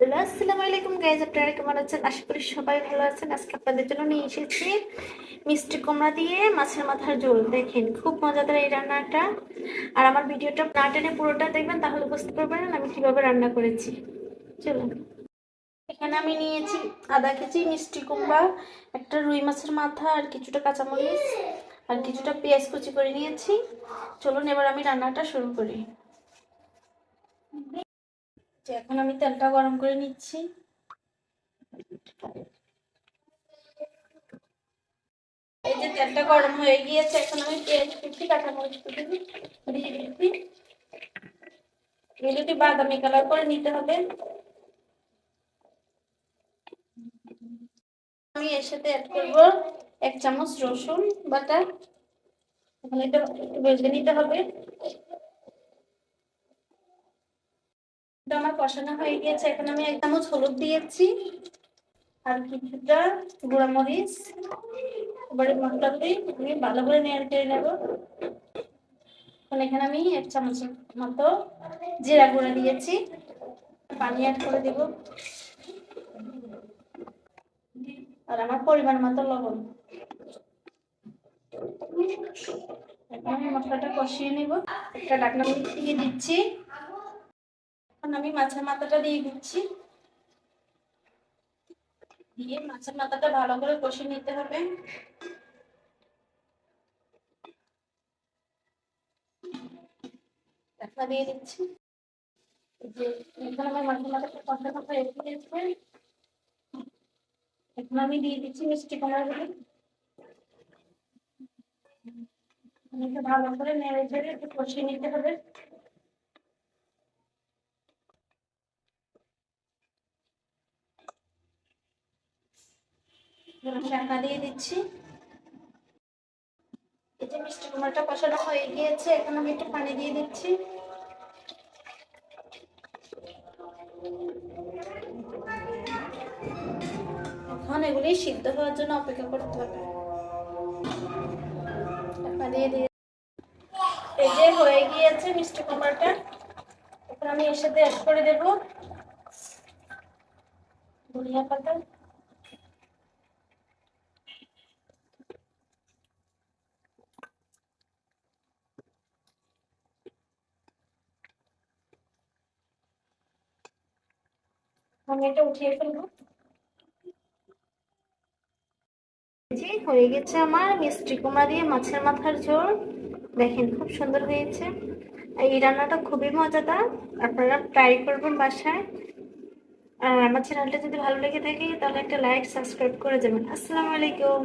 Hello আলাইকুম guys কেমন আছেন? সবাই ভালো আছেন। আপনাদের জন্য নিয়ে এসেছি মিষ্টি কুমড়া দিয়ে মাছের মাথার ঝোল। দেখেন, খুব মজাদার এই রান্নাটা। আর আমার ভিডিওটা পুরোটা দেখবেন, তাহলে পারবেন আমি কীভাবে রান্না করেছি। চলুন। এখানে আমি নিয়েছি আধা কেজি মিষ্টি কুমড়া, একটা রুই মাছের মাথা, আর কিছুটা কাঁচামরিচ, আর কিছুটা পেঁয়াজ কুচি করে নিয়েছি। চলুন, এবার আমি রান্নাটা শুরু করি। এখন আমি তেলটা গরম করে নিচ্ছি। এই যে তেলটা গরম হয়ে গিয়েছে, এখন আমি পেঁয়াজ কুচি, কাঁচামরিচ কুচি দিয়ে দিচ্ছি বাদামি কালার করে নিতে হবে। আমি এর সাথে অ্যাড করব এক চামচ রসুন বাটা। এখন এটা ভেজে নিতে হবে এটা আমার কষানো হয়ে গিয়েছে, এখন আমি এক চামচ হলুদ দিয়েছি, আর কিছুটা গুঁড়া মরিচ এবারে মশলাটি আমি ভালো করে নেড়ে নেব। এখন এখানে আমি এক চামচ মতো জিরা গুঁড়া দিয়েছি। পানি অ্যাড করে দেব। আর আমার পরিমাণ মতো লবণ। এখন আমি মশলাটা কষিয়ে নেব। একটা ডাকনা দিয়ে দিচ্ছি। আমি মাছের মাথাটা দিয়ে দিচ্ছি। দিয়ে মাছের মাথাটা ভালো করে কষে নিতে হবে। আমি দিয়ে দিচ্ছি মিষ্টি ভালো করে নেড়ে চেড়ে একটু কষিয়ে নিতে হবে। ঢাকা দিয়ে দিচ্ছি। এই যে মিষ্টি কুমড়াটা কষানো হয়ে গিয়েছে, এখন আমি একটু পানি দিয়ে দিচ্ছি। এখন এগুলি সিদ্ধ হওয়ার জন্য অপেক্ষা করতে হবে। এই যে হয়ে গিয়েছে মিষ্টি কুমড়াটা। এখন আমি এর সাথে অ্যাড করে দেব। ধনিয়া পাতা। আমি এটা উঠিয়ে ফেলব। জি হয়ে গেছে আমার মিষ্টি কুমড়া দিয়ে মাছের মাথার ঝোল। দেখেন খুব সুন্দর হয়েছে। এই রান্নাটা খুবই মজাদার। আপনারা ট্রাই করবেন বাসায়। আর আমার চ্যানেলটা যদি ভালো লেগে থাকে, তাহলে একটা লাইক সাবস্ক্রাইব করে যাবেন আসসালামু আলাইকুম।